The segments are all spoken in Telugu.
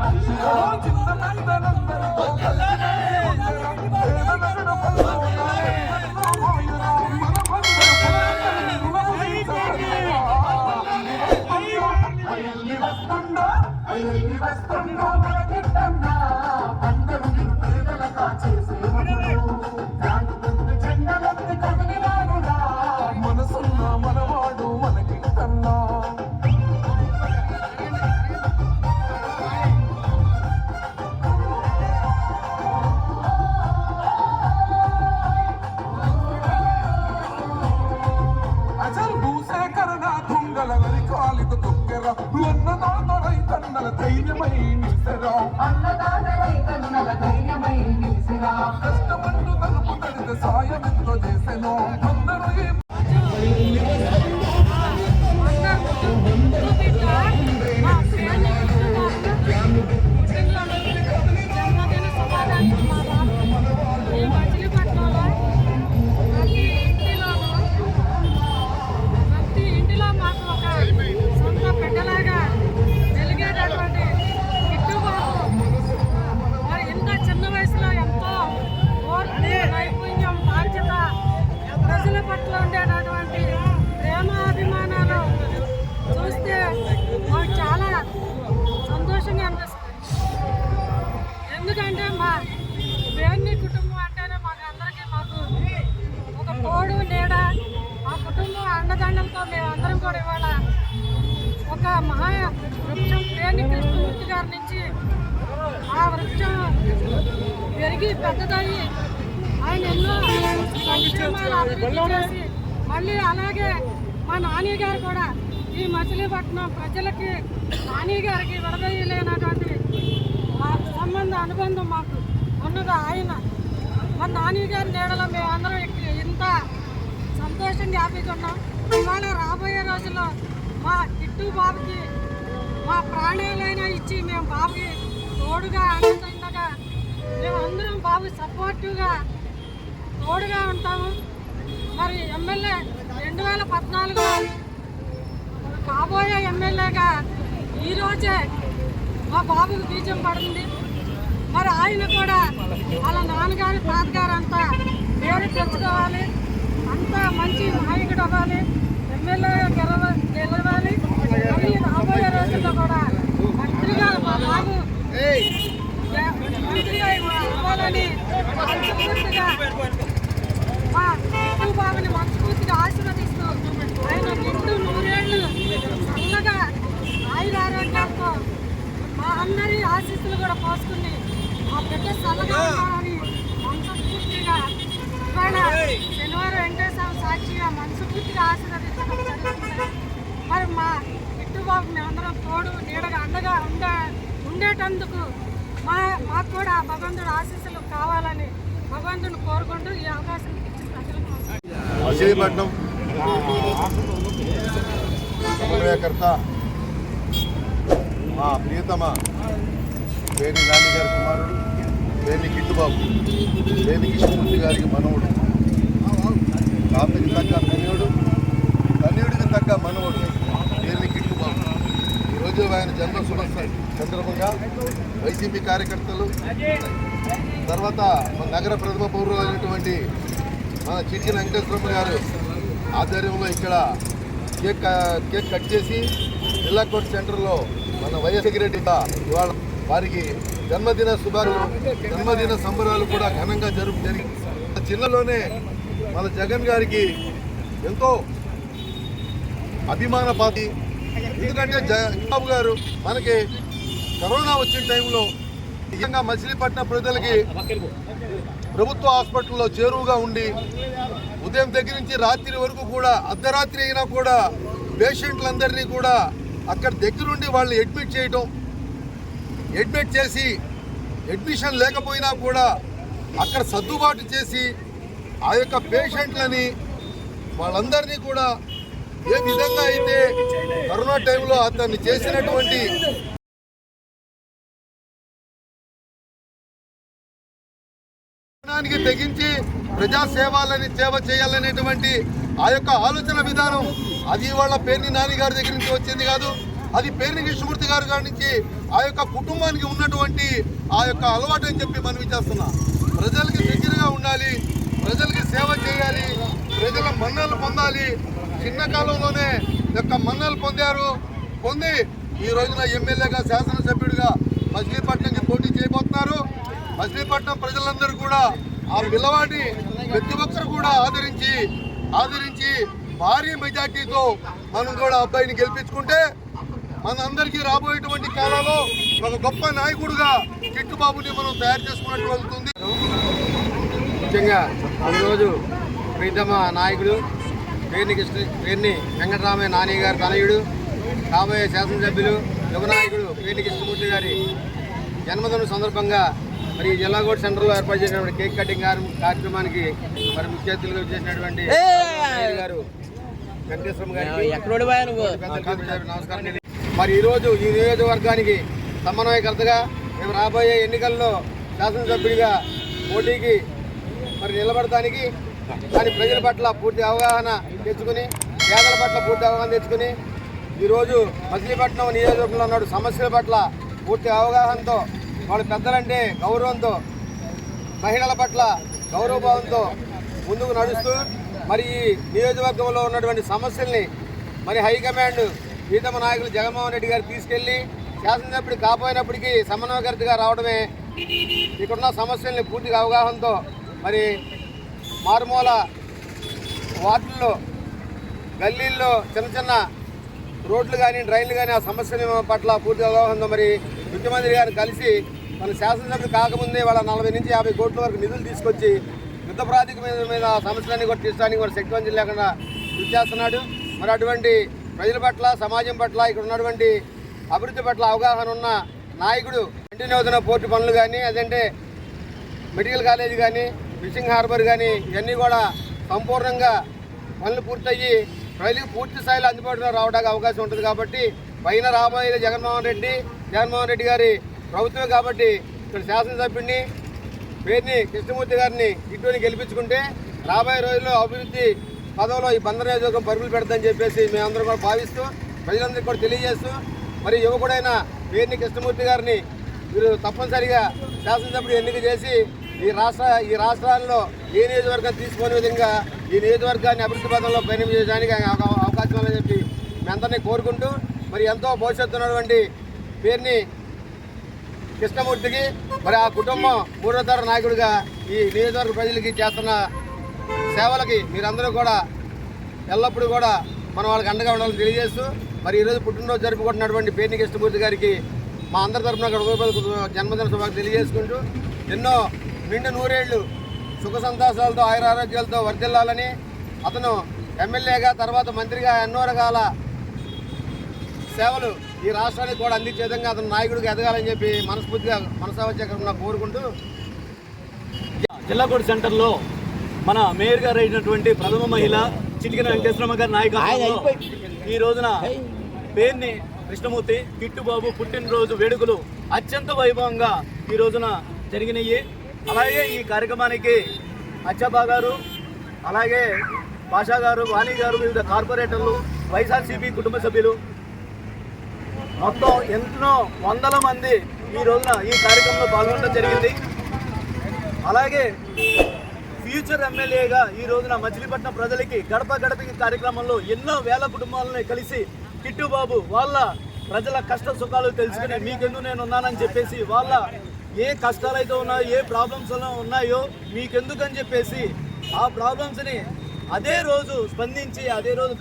మనిషిరా భూసేకరణ తుంగల కాలిక తొక్కెర అన్నదాత తన్నల ధైర్యమై నిలిసెరా. కష్టపడు తలుపు తడిత సాయమెంతో చేసెను. మహా వృక్షం పేరుని కృష్ణమూర్తి గారి నుంచి ఆ వృక్షం పెరిగి పెద్దదయ్యి ఆయన ఎన్నో సంక్షేమాలు అభివృద్ధి చేసి మళ్ళీ అలాగే మా నాని గారు కూడా ఈ మచిలీపట్నం ప్రజలకి నాని గారికి విడదీయలేనటువంటి ఆ సంబంధ అనుబంధం మాకు ఉన్నది. ఆయన మా నాని గారి నీడలో మేమందరం ఇంత సంతోషంగా హ్యాపీగా ఉన్నాం. ఇవాళ రాబోయే రోజుల్లో మా కిట్టు బాబుకి మా ప్రాణాలైనా ఇచ్చి మేము బాబుకి తోడుగా ఆనందంగా మేము అందరం బాబు సపోర్టివ్గా తోడుగా ఉంటాము. మరి ఎమ్మెల్యే రెండు వేల పద్నాలుగు కాబోయే ఎమ్మెల్యేగా ఈరోజే మా బాబుకి బీజం పడింది. మరి ఆయన కూడా వాళ్ళ నాన్నగారి తాతగారు అంతా పేరు తెచ్చుకోవాలి. అంతా మంచి నాయకుడు అవ్వాలి ఎమ్మెల్యే గెలవ గెలవాలి మళ్ళీ రాబోయే రోజుల్లో కూడా మంత్రిగా మా బాబు మంత్రిగా అవ్వాలని మనస్ఫూర్తిగా మా ఎక్కువ బాబుని మనస్ఫూర్తిగా ఆశీర్వదిస్తూ ఆయన నిండు నూరేళ్ళు చల్లగా ఆయుర ఆరోగ్యాలతో మా అందరి ఆశీస్సులు కూడా పోసుకుని మా బిడ్డ చల్లగా ఉండాలని మనస్ఫూర్తిగా ఇవాళ శనివారం వెంకటేశ్వర సాక్షిగా మనస్ఫూర్తిగా ఆశీర్వదించడం జరుగుతుంది మరి మా బిడ్డుబాబు మేమందరం తోడు నీడగా అండగా ఉండే ఉండేటందుకు మా మాకు కూడా ఆ భగవంతుడు ఆశీస్సులు కావాలని భగవంతుని కోరుకుంటూ ఈ అవకాశం ఇచ్చిన మచిలీపట్నం సమన్వయకర్త మా ప్రియతమ పేరు నాన్నగారి కుమారుడు పేరు గిట్టుబాబు పేరు కృష్ణమూర్తి గారికి మనవుడు తాతకి తగ్గ తనయుడు తనయుడికి తగ్గ మనవుడు పేరు గిట్టుబాబు ఈరోజు ఆయన జన్మ శుభ సందర్భంగా వైసీపీ కార్యకర్తలు తర్వాత మన నగర ప్రథమ పౌరులు అయినటువంటి మన చిట్టి వెంకటేశ్వరమ్మ గారు ఆధ్వర్యంలో ఇక్కడ కేక్ కేక్ కట్ చేసి జిల్లా కోర్ట్ సెంటర్లో మన వైఎస్ సెక్రటరీ ఇవాళ వారికి జన్మదిన శుభాలు జన్మదిన సంబరాలు కూడా ఘనంగా జరుపు జరిగింది జిల్లాలోనే మన జగన్ గారికి ఎంతో అభిమాన పాతి ఎందుకంటే జ- గారు మనకి కరోనా వచ్చిన టైంలో నిజంగా మచిలీపట్నం ప్రజలకి ప్రభుత్వ హాస్పిటల్లో చేరువుగా ఉండి ఉదయం దగ్గర నుంచి రాత్రి వరకు కూడా అర్ధరాత్రి అయినా కూడా పేషెంట్లందరినీ కూడా అక్కడ దగ్గరుండి వాళ్ళని అడ్మిట్ చేయటం అడ్మిట్ చేసి అడ్మిషన్ లేకపోయినా కూడా అక్కడ సర్దుబాటు చేసి ఆ యొక్క పేషెంట్లని వాళ్ళందరినీ కూడా ఏ విధంగా అయితే కరోనా టైంలో అతన్ని చేసినటువంటి తెగించి ప్రజాసేవాలని సేవ చేయాలనేటువంటి ఆ యొక్క ఆలోచన విధానం అది వాళ్ళ పేర్ని నాన్నగారి దగ్గర నుంచి వచ్చింది కాదు. అది పేర్ని కృష్ణమూర్తి గారి గారి నుంచి ఆ యొక్క కుటుంబానికి ఉన్నటువంటి ఆ యొక్క అలవాటు అని చెప్పి మనవి చేస్తున్నా ప్రజలకి దగ్గరగా ఉండాలి ప్రజలకి సేవ చేయాలి ప్రజల మన్నలు పొందాలి. చిన్న కాలంలోనే యొక్క మన్నలు పొందారు. పొంది ఈ రోజున ఎమ్మెల్యేగా శాసనసభ్యుడిగా మచిలీపట్నంకి పోటీ చేయబోతున్నారు. మచిలీపట్నం ప్రజలందరూ కూడా ఆ పిల్లవాడిని ప్రతి ఒక్కరు కూడా ఆదరించి ఆదరించి భారీ మెజార్టీతో మనం కూడా అబ్బాయిని గెలిపించుకుంటే మనందరికీ రాబోయేటువంటి కాలంలో ఒక గొప్ప నాయకుడుగా కిట్టుబాబుని మనం తయారు చేసుకున్నట్టు వెళ్తుంది. ముఖ్యంగా ఈరోజు ప్రీతమ నాయకుడు పేర్ని కృష్ణ పేర్ని వెంకటరామయ్య నాని గారి తనయుడు కాబోయే శాసనసభ్యులు యువనాయకుడు పేర్ని కృష్ణమూర్తి గారి జన్మదిన సందర్భంగా మరి జిల్లా కోర్టు సెంటర్లో ఏర్పాటు చేసినటువంటి కేక్ కటింగ్ కార్య- కార్యక్రమానికి మరి ముఖ్య అతిథులుగా చేసినటువంటి నాయుడు గారు వెంకటేశ్వరం నమస్కారం తెలియ- మరి ఈరోజు ఈ నియోజకవర్గానికి సమన్వయకర్తగా మేము రాబోయే ఎన్నికల్లో శాసనసభ్యుడిగా పోటీకి మరి నిలబడటానికి కానీ ప్రజల పట్ల పూర్తి అవగాహన తెచ్చుకుని పేదల పట్ల పూర్తి అవగాహన తెచ్చుకుని ఈరోజు మచిలీపట్నం నియోజకవర్గంలో ఉన్న సమస్యల పట్ల పూర్తి అవగాహనతో వాళ్ళ పెద్దలంటే గౌరవంతో మహిళల పట్ల గౌరవభావంతో ముందుకు నడుస్తూ మరి ఈ నియోజకవర్గంలో ఉన్నటువంటి సమస్యల్ని మరి హైకమాండ్ ప్రీతమ నాయకులు జగన్మోహన్ రెడ్డి గారు తీసుకెళ్ళి శాసనసభ్యుడు కాపోయినప్పటికీ సమన్వయకర్తగా రావడమే ఇక్కడున్న సమస్యల్ని పూర్తిగా అవగాహనతో మరి మారుమూల వార్డుల్లో గల్లీల్లో చిన్న చిన్న రోడ్లు కానీ డ్రైన్లు కానీ ఆ సమస్యల పట్ల పూర్తి అవగాహనతో మరి ముఖ్యమంత్రి గారు కలిసి మన శాసనసభ్యులు కాకముందే వాళ్ళ నలభై నుంచి యాభై కోట్ల వరకు నిధులు తీసుకొచ్చి యుద్ధ ప్రాతిక మీద మీద సమస్యలన్నీ కూడా తీర్చడానికి కూడా శక్తివంతం లేకుండా కృషి చేస్తున్నాడు. మరి అటువంటి ప్రజల పట్ల సమాజం పట్ల ఇక్కడ ఉన్నటువంటి అభివృద్ధి పట్ల అవగాహన ఉన్న నాయకుడు కంటిన్యూ అవుతున్న పోర్టు పనులు కానీ అదంటే మెడికల్ కాలేజ్ కానీ ఫిషింగ్ హార్బర్ కానీ ఇవన్నీ కూడా సంపూర్ణంగా పనులు పూర్తయ్యి ప్రజలకు పూర్తి స్థాయిలో అందుబాటులో రావడానికి అవకాశం ఉంటుంది కాబట్టి పైన రాబోయే జగన్మోహన్ రెడ్డి జగన్మోహన్ రెడ్డి గారి ప్రభుత్వమే కాబట్టి ఇక్కడ శాసనసభ్యుడిని పేరుని కృష్ణమూర్తి గారిని ఇటువంటి గెలిపించుకుంటే రాబోయే రోజుల్లో అభివృద్ధి పదవిలో ఈ బందర్ నియోజకవర్గం పరుగులు పెడతామని చెప్పేసి మేమందరం కూడా భావిస్తూ ప్రజలందరికీ కూడా తెలియజేస్తూ మరి యువకుడైన పేరుని కృష్ణమూర్తి గారిని మీరు తప్పనిసరిగా శాసనసభ్యుడు ఎన్నిక చేసి ఈ రాష్ట్ర ఈ రాష్ట్రాల్లో ఏ నియోజకవర్గం తీసుకునే విధంగా ఈ నియోజకవర్గాన్ని అభివృద్ధి పథంలో పయనించడానికి అవ- అవకాశం ఉందని చెప్పి మీ అందరినీ కోరుకుంటూ మరి ఎంతో భవిష్యత్తు ఉన్నటువంటి పేరుని కృష్ణమూర్తికి మరి ఆ కుటుంబం మూడో నాయకుడిగా ఈ నియోజకవర్గ ప్రజలకి చేస్తున్న సేవలకి మీరందరూ కూడా ఎల్లప్పుడూ కూడా మనం వాళ్ళకి అండగా ఉండాలని తెలియజేస్తూ మరి ఈరోజు పుట్టినరోజు జరుపుకుంటున్నటువంటి పేర్ని కృష్ణమూర్తి గారికి మా అందరి తరఫున జన్మదిన శుభాలు తెలియజేసుకుంటూ ఎన్నో నిండు నూరేళ్ళు సుఖ సంతోషాలతో ఆయురారోగ్యాలతో వర్ధిల్లాలని అతను ఎమ్మెల్యేగా తర్వాత మంత్రిగా ఎన్నో రకాల సేవలు ఈ రాష్ట్రానికి కూడా అందించే విధంగా అతను నాయకుడిగా ఎదగాలని చెప్పి మనస్ఫూర్తిగా మనసావచ్యకరంగా కోరుకుంటూ జిల్లాకోట సెంటర్లో మన మేయర్ గారు అయినటువంటి ప్రథమ మహిళ చిటికిన వెంకటేశ్వరమ్మ గారి నాయకత్వంలో ఈ రోజున పేరుని కృష్ణమూర్తి కిట్టుబాబు పుట్టినరోజు వేడుకలు అత్యంత వైభవంగా ఈ రోజున జరిగినాయి. అలాగే ఈ కార్యక్రమానికి అచ్చబ్బా గారు అలాగే పాషా గారు వాణి గారు వివిధ కార్పొరేటర్లు వైఎస్ఆర్సీపీ కుటుంబ సభ్యులు మొత్తం ఎంతో వందల మంది ఈ రోజున ఈ కార్యక్రమంలో పాల్గొనడం జరిగింది. అలాగే ఫ్యూచర్ ఎమ్మెల్యేగా ఈ రోజున మచిలీపట్నం ప్రజలకి గడప గడపకి కార్యక్రమంలో ఎన్నో వేల కుటుంబాలని కలిసి కిట్టుబాబు వాళ్ళ ప్రజల కష్ట సుఖాలు తెలుసుకుని మీకెందుకు నేను ఉన్నానని చెప్పేసి వాళ్ళ ఏ కష్టాలైతే ఉన్నాయో ఏ ప్రాబ్లమ్స్ ఉన్నాయో మీకెందుకని చెప్పేసి ఆ ప్రాబ్లమ్స్ని అదే రోజు స్పందించి అదే రోజు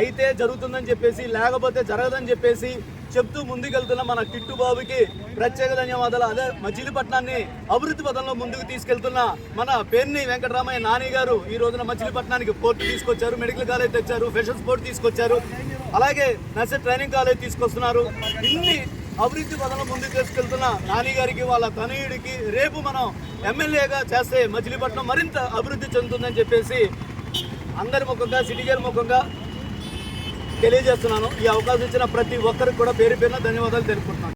అయితే జరుగుతుందని చెప్పేసి లేకపోతే జరగదని చెప్పేసి చెప్తూ ముందుకెళ్తున్న మన కిట్టు బాబుకి ప్రత్యేక ధన్యవాదాలు. అదే మచిలీపట్నాన్ని అభివృద్ధి పథంలో ముందుకు తీసుకెళ్తున్న మన పేర్ని వెంకటరామయ్య నాని గారు ఈ రోజున మచిలీపట్నానికి పోర్టు తీసుకొచ్చారు మెడికల్ కాలేజ్ తెచ్చారు ఫెషన్స్ పోర్టు తీసుకొచ్చారు. అలాగే నర్స ట్రైనింగ్ కాలేజ్ తీసుకొస్తున్నారు. ఇన్ని అభివృద్ధి పథంలో ముందుకు తీసుకెళ్తున్న నాని గారికి వాళ్ళ తనయుడికి రేపు మనం ఎమ్మెల్యేగా చేస్తే మచిలీపట్నం మరింత అభివృద్ధి చెందుతుందని చెప్పేసి అందరి ముఖంగా సిటీ గారి ముఖంగా తెలియజేస్తున్నాను. ఈ అవకాశం ఇచ్చిన ప్రతి ఒక్కరికి కూడా పేరు పేరున ధన్యవాదాలు తెలుపుకుంటున్నాను.